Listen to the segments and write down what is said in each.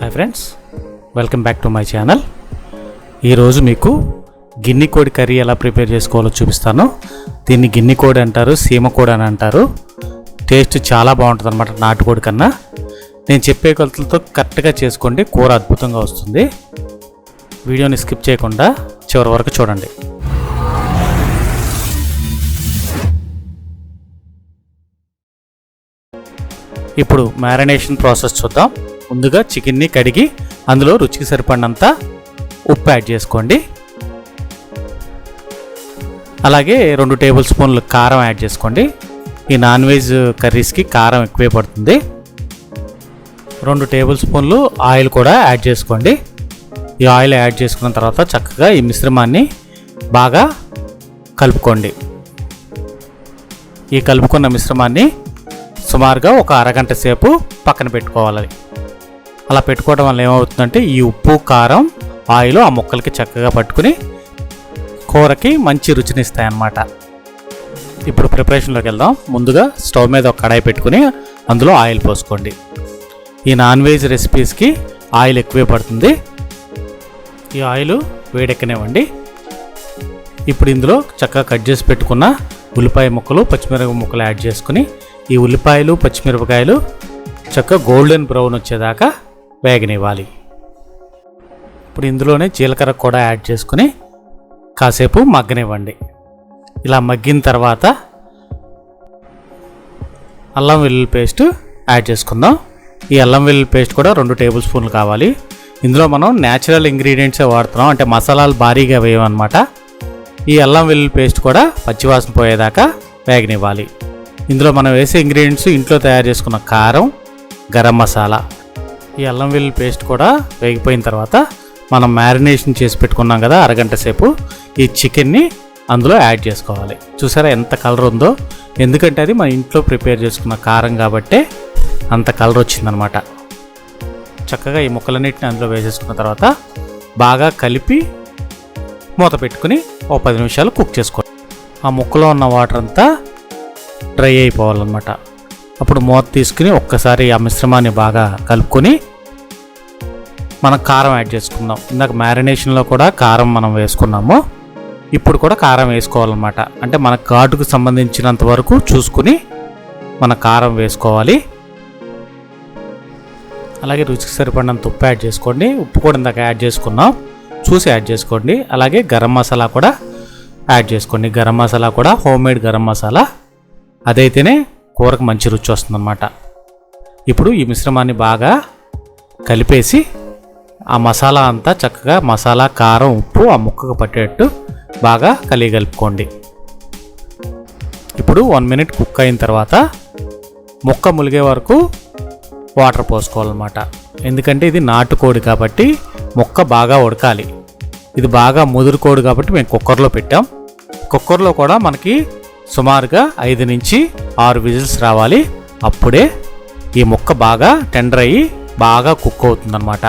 Hi friends welcome back to my channel ఈరోజు మీకు గిన్నె కోడి కర్రీ ఎలా ప్రిపేర్ చేసుకోవాలో చూపిస్తాను. దీన్ని గిన్నె కోడి అంటారు సీమ కోడి అని అంటారు. టేస్ట్ చాలా బాగుంటుంది అనమాట నాటుకోడి కన్నా. నేను చెప్పే కొలతలతో కరెక్ట్గా చేసుకోండి కూర అద్భుతంగా వస్తుంది. వీడియోని స్కిప్ చేయకుండా చివరి వరకు చూడండి. ఇప్పుడు మ్యారినేషన్ ప్రాసెస్ చూద్దాం. ముందుగా చికెన్ని కడిగి అందులో రుచికి సరిపడినంత ఉప్పు యాడ్ చేసుకోండి. అలాగే రెండు టేబుల్ స్పూన్లు కారం యాడ్ చేసుకోండి. ఈ నాన్ వెజ్ కర్రీస్కి కారం ఎక్కువే పడుతుంది. రెండు టేబుల్ స్పూన్లు ఆయిల్ కూడా యాడ్ చేసుకోండి. ఈ ఆయిల్ యాడ్ చేసుకున్న తర్వాత చక్కగా ఈ మిశ్రమాన్ని బాగా కలుపుకోండి. ఈ కలుపుకున్న మిశ్రమాన్ని సుమారుగా ఒక అరగంట సేపు పక్కన పెట్టుకోవాలి. అలా పెట్టుకోవడం వల్ల ఏమవుతుందంటే ఈ ఉప్పు కారం ఆయిల్ ఆ ముక్కలకి చక్కగా పట్టుకుని కూరకి మంచి రుచినిస్తాయి అన్నమాట ఇప్పుడు ప్రిపరేషన్లోకి వెళ్దాం. ముందుగా స్టవ్ మీద ఒక కడాయి పెట్టుకుని అందులో ఆయిల్ పోసుకోండి. ఈ నాన్ వెజ్ రెసిపీస్కి ఆయిల్ ఎక్కువే పడుతుంది. ఈ ఆయిల్ వేడెక్కనివ్వండి. ఇప్పుడు ఇందులో చక్కగా కట్ చేసి పెట్టుకున్న ఉల్లిపాయ ముక్కలు పచ్చిమిరపకాయ ముక్కలు యాడ్ చేసుకుని ఈ ఉల్లిపాయలు పచ్చిమిరపకాయలు చక్కగా గోల్డెన్ బ్రౌన్ వచ్చేదాకా వేగనివ్వాలి. ఇప్పుడు ఇందులోనే జీలకర్ర కూడా యాడ్ చేసుకుని కాసేపు మగ్గనివ్వండి. ఇలా మగ్గిన తర్వాత అల్లం వెల్లుల్లి పేస్ట్ యాడ్ చేసుకుందాం. ఈ అల్లం వెల్లుల్లి పేస్ట్ కూడా రెండు టేబుల్ స్పూన్లు కావాలి. ఇందులో మనం న్యాచురల్ ఇంగ్రీడియంట్సే వాడుతున్నాం. అంటే మసాలాలు భారీగా వేయమన్నమాట. ఈ అల్లం వెల్లుల్లి పేస్ట్ కూడా పచ్చివాసన పోయేదాకా వేగనివ్వాలి. ఇందులో మనం వేసే ఇంగ్రీడియంట్స్ ఇంట్లో తయారు చేసుకున్న కారం గరం మసాలా. ఈ అల్లం వెల్లుల్లి పేస్ట్ కూడా వేగిపోయిన తర్వాత మనం మ్యారినేషన్ చేసి పెట్టుకున్నాం కదా అరగంట సేపు ఈ చికెన్ని అందులో యాడ్ చేసుకోవాలి. చూసారా ఎంత కలర్ ఉందో? ఎందుకంటే అది మన ఇంట్లో ప్రిపేర్ చేసుకున్న కారం కాబట్టే అంత కలర్ వచ్చిందనమాట. చక్కగా ఈ ముక్కలన్నిటిని అందులో వేసేసుకున్న తర్వాత బాగా కలిపి మూత పెట్టుకుని ఓ పది నిమిషాలు కుక్ చేసుకోవాలి. ఆ ముక్కలో ఉన్న వాటర్ అంతా డ్రై అయిపోవాలన్నమాట. అప్పుడు మూత తీసుకుని ఒక్కసారి ఆ మిశ్రమాన్ని బాగా కలుపుకొని మనం కారం యాడ్ చేసుకుందాం. ఇందాక మ్యారినేషన్లో కూడా కారం మనం వేసుకున్నాము. ఇప్పుడు కూడా కారం వేసుకోవాలన్నమాట. అంటే మన ఘాటుకు సంబంధించినంత వరకు చూసుకుని మన కారం వేసుకోవాలి. అలాగే రుచికి సరిపడినంత ఉప్పు యాడ్ చేసుకోండి. ఉప్పు కూడా ఇందాక యాడ్ చేసుకున్నాం. చూసి యాడ్ చేసుకోండి. అలాగే గరం మసాలా కూడా యాడ్ చేసుకోండి. గరం మసాలా కూడా హోమ్ మేడ్ గరం మసాలా. అదైతేనే కూరకు మంచి రుచి వస్తుందన్నమాట. ఇప్పుడు ఈ మిశ్రమాన్ని బాగా కలిపేసి ఆ మసాలా అంతా చక్కగా మసాలా కారం ఉప్పు ఆ ముక్కకు పట్టేట్టు బాగా కలిగి కలుపుకోండి. ఇప్పుడు వన్ మినిట్ కుక్ అయిన తర్వాత ముక్క ములిగే వరకు వాటర్ పోసుకోవాలన్నమాట. ఎందుకంటే ఇది నాటుకోడి కాబట్టి ముక్క బాగా ఉడకాలి. ఇది బాగా ముదురు కోడి కాబట్టి మేము కుక్కర్లో పెట్టాం. కుక్కర్లో కూడా మనకి సుమారుగా ఐదు నుంచి ఆరు విజిల్స్ రావాలి. అప్పుడే ఈ ముక్క బాగా టెండర్ అయ్యి బాగా కుక్ అవుతుందన్నమాట.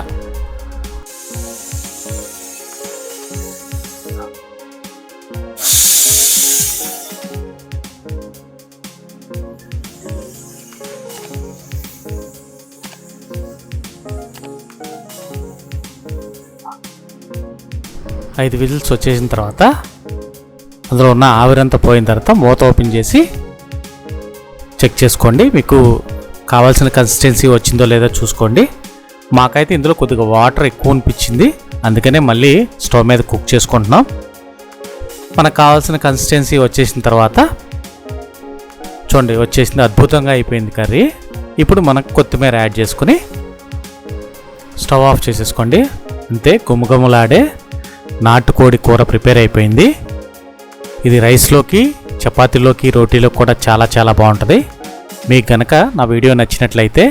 ఐదు విజిల్స్ వచ్చేసిన తర్వాత అందులో ఉన్న ఆవిరంతా పోయిన తర్వాత మూత ఓపెన్ చేసి చెక్ చేసుకోండి. మీకు కావాల్సిన కన్సిస్టెన్సీ వచ్చిందో లేదో చూసుకోండి. మాకైతే ఇందులో కొద్దిగా వాటర్ ఎక్కువ అనిపించింది. అందుకనే మళ్ళీ స్టవ్ మీద కుక్ చేసుకుంటున్నాం. మనకు కావాల్సిన కన్సిస్టెన్సీ వచ్చేసిన తర్వాత చూడండి వచ్చేసింది అద్భుతంగా అయిపోయింది కర్రీ. ఇప్పుడు మనకు కొత్తిమీర యాడ్ చేసుకుని స్టవ్ ఆఫ్ చేసేసుకోండి. అంతే గుమగుమలాడే నాటుకోడి కూర ప్రిపేర్ అయిపోయింది. ఇది రైస్లోకి చపాతీలోకి రోటీలోకి కూడా చాలా చాలా బాగుంటుంది. మీకు కనుక నా వీడియో నచ్చినట్లయితే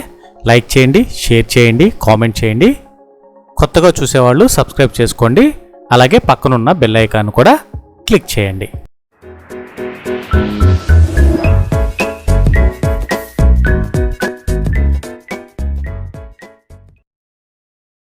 లైక్ చేయండి షేర్ చేయండి కామెంట్ చేయండి. కొత్తగా చూసేవాళ్ళు సబ్స్క్రైబ్ చేసుకోండి. అలాగే పక్కనున్న బెల్ ఐకాన్ కూడా క్లిక్ చేయండి.